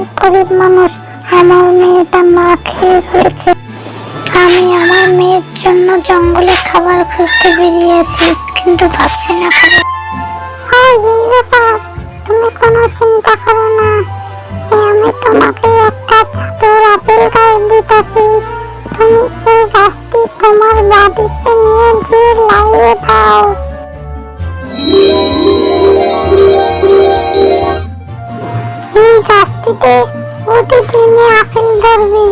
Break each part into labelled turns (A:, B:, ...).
A: অনেক গরিব মানুষ, আমার মেয়েটা না খেয়ে রয়েছে আমি আমার মেয়ের জন্য জঙ্গলে খাবার খুঁজতে বেরিয়েছি কিন্তু পাচ্ছি না খাবার তুমি কোনো চিন্তা করো না। আমি তোমাকে একটা চাদর আপেল গাছ দিতেছি। তুমি এই গাছটি তোমার বাড়িতে নিয়ে গিয়ে গাছটিতে প্রতিদিনই আপেল ধরবে।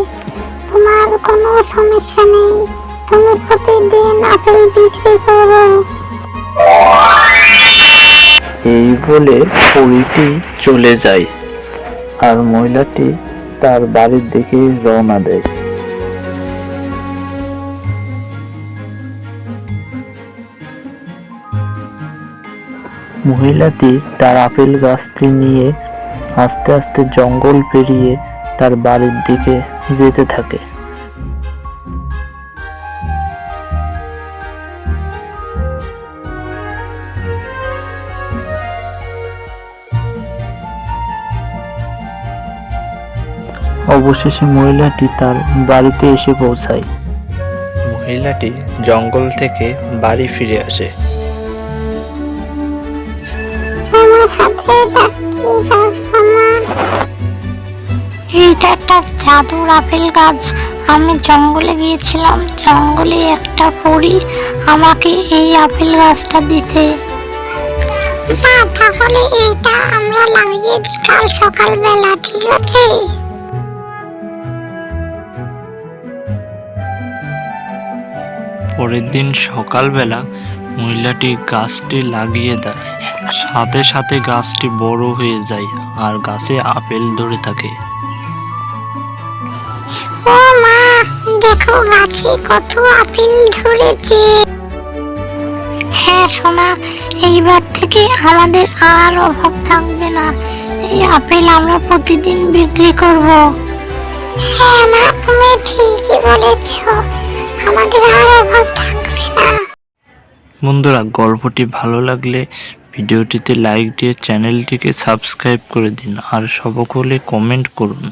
A: তোমার কোনো সমস্যা নেই, তুমি প্রতিদিন বিক্রি করো।
B: এই বলে চলে যায়, আর মহিলাটি তার বাড়ির দিকে রওনা দেয়। মহিলাটি তার আপেল গাছটি নিয়ে আস্তে আস্তে জঙ্গল পেরিয়ে তার বাড়ির দিকে যেতে থাকে। অবশেষে মহিলাটি তার বাড়িতে এসে পৌঁছায়। মহিলাটি জঙ্গল থেকে বাড়ি ফিরে আসে।
A: এইটা একটা জাদুর আপেল গাছ। আমি জঙ্গলে গিয়েছিলাম। জঙ্গলে একটা পরী আমাকে এই আপেল গাছটা দিছে। তাহলে এইটা আমরা লাগিয়ে দিই কাল সকালবেলা ঠিক আছে?
B: পরের দিন সকালবেলা মহিলাটি গাছটি লাগিয়ে দেয়। সাথে সাথে গাছটি বড় হয়ে যায় আর গাছে আপেল ধরে থাকে।
A: ও মা দেখো গাছে কত আপেল ধরেছে। হ্যাঁ সোনা এইবার থেকে আমাদের আর অভাব থাকবে না। এই আপেল আমরা প্রতিদিন বিক্রি করব। হ্যাঁ মা তুমি ঠিকই বলেছ। আমাদের আর অভাব থাকবে না।
B: বন্ধুরা গল্পটি ভালো লাগলে ভিডিওটিতে লাইক দিয়ে চ্যানেলটিকে সাবস্ক্রাইব করে দিন আর সকলে কমেন্ট করুন।